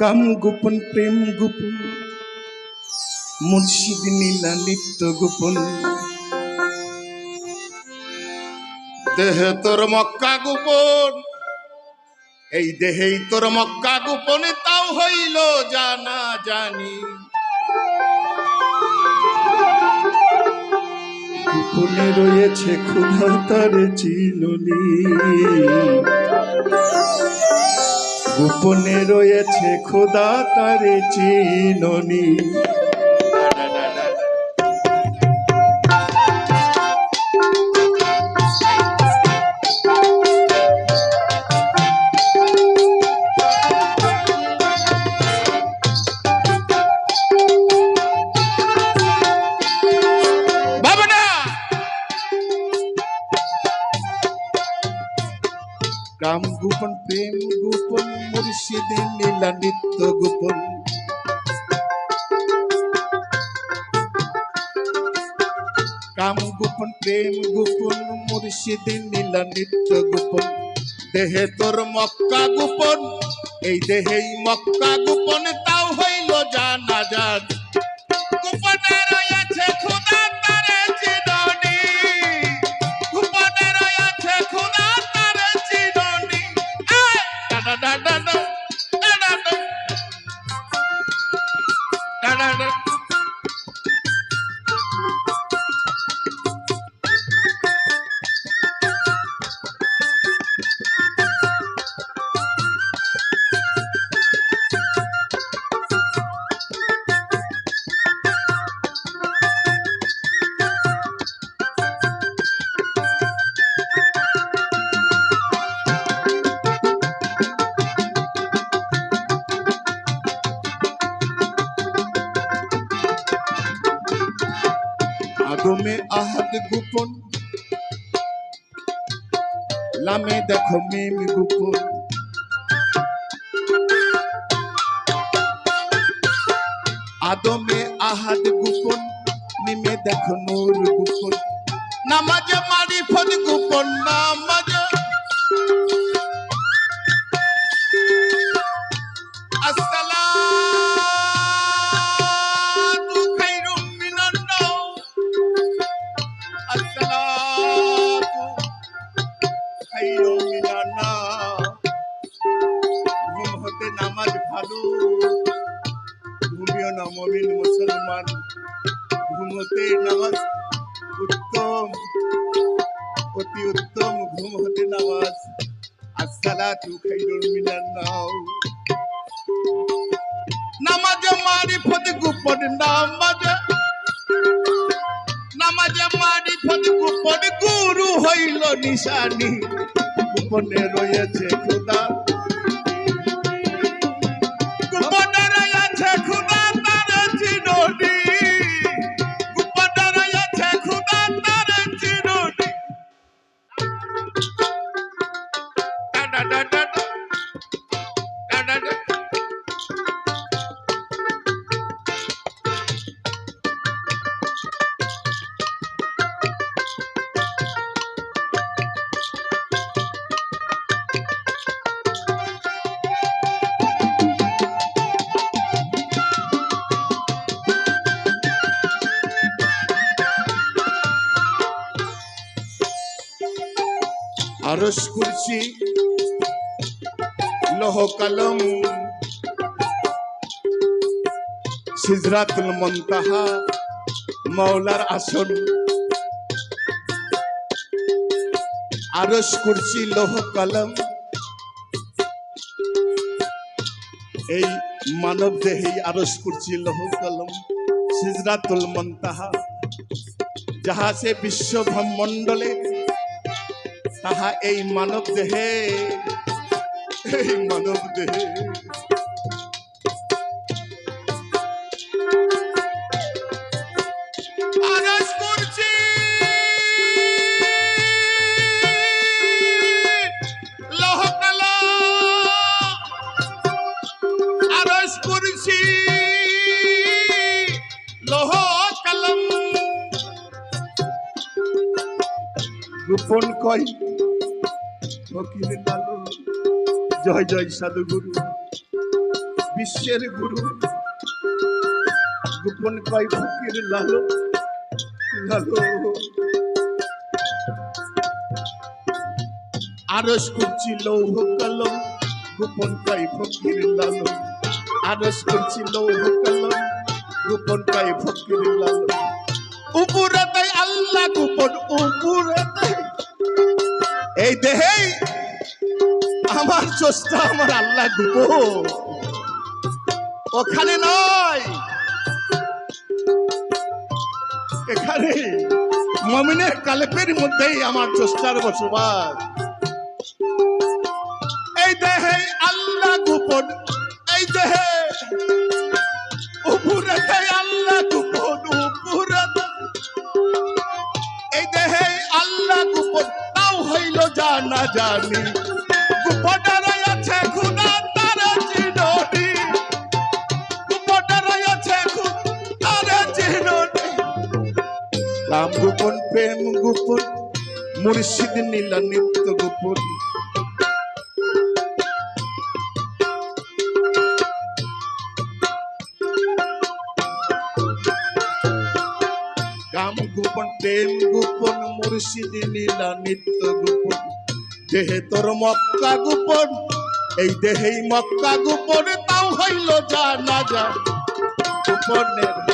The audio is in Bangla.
কাম গোপন, প্রেম গোপন মুর্শিদ নীলা নিত্য গোপন। দেহে তোর মক্কা গোপন, এই দেহেই তোর মক্কা গোপনে তাও হইল জানা জানি। গোপনে রয়েছে ক্ষুধা তার চিননি গোপনে রয়েছে খোদা তারে চিননি। কাম গোপন, প্রেম গোপন মুর্শিদে নীলা নিত্য গোপন। কাম গোপন, প্রেম গোপন মুর্শিদে নীলা নিত্য গোপন। দেহে তোর মক্কা গোপন, এই দেহেই মক্কা গোপন na na na আদমে আহাত গোপন। লামে দেখো মেম গোপন। আদমে আহাত গোপন, মিমে দেখো নূর গোপন। নামাজ মারিফত গোপন, নামাজ খায়রুম মিনান ঘুম হতে নামাজ ভালো, ঘুমিও না মমিন নামাজ উত্তম, অতি উত্তম মারিফত গোপন নামাজ। নামাজ মারিফত গোপন গুরু হইল নিশানি। গোপনে রয়েছে খোদা। আরস কুরসি, লহ কলম, সিজরাতুল মন্তাহা, মাওলার আসন। আরস কুরসি, লহ কলম, এই মানব দেহে আরস কুরসি, লহ কলম, সিজরাতুল মন্তাহা, যাহা সে বিশ্ব ব্রহ্মণ্ডলে তাহা এই মানব দেহে এই মানব দেহে। গোপন কই ফকির লালু, জয় জয় সাধুগুরু, বিশ্বের গুরু। গোপন কয় ফকির লালো লালো। আরস করছি লৌহ কলম গোপন কয় ফকির লালো। আরস করছি লৌহ কলম গোপন কয় ফকির লালো। উপরে তাই আমার আমার আল্লাহ গোপন ওখানে নয়। এখানে মমিনের কালেপের মধ্যেই আমার চোষ্টার বসবাস। এই দেহে আল্লাহ গোপন, এই দেহে উপরে আল্লাহ গোপন উপরে এই দেহে আল্লাহ গোপন, তাও হইল জানা জানি। কাম গোপন, প্রেম গোপন, মুর্শিদ নীলা নিত্য গোপন। কাম গোপন, প্রেম গোপন, মুর্শিদ নীলা নিত্য গোপন। দেহে তোর মক্কা গোপন, এই দেহেই মক্কা গোপন, তাও হইল জানা যা গোপনের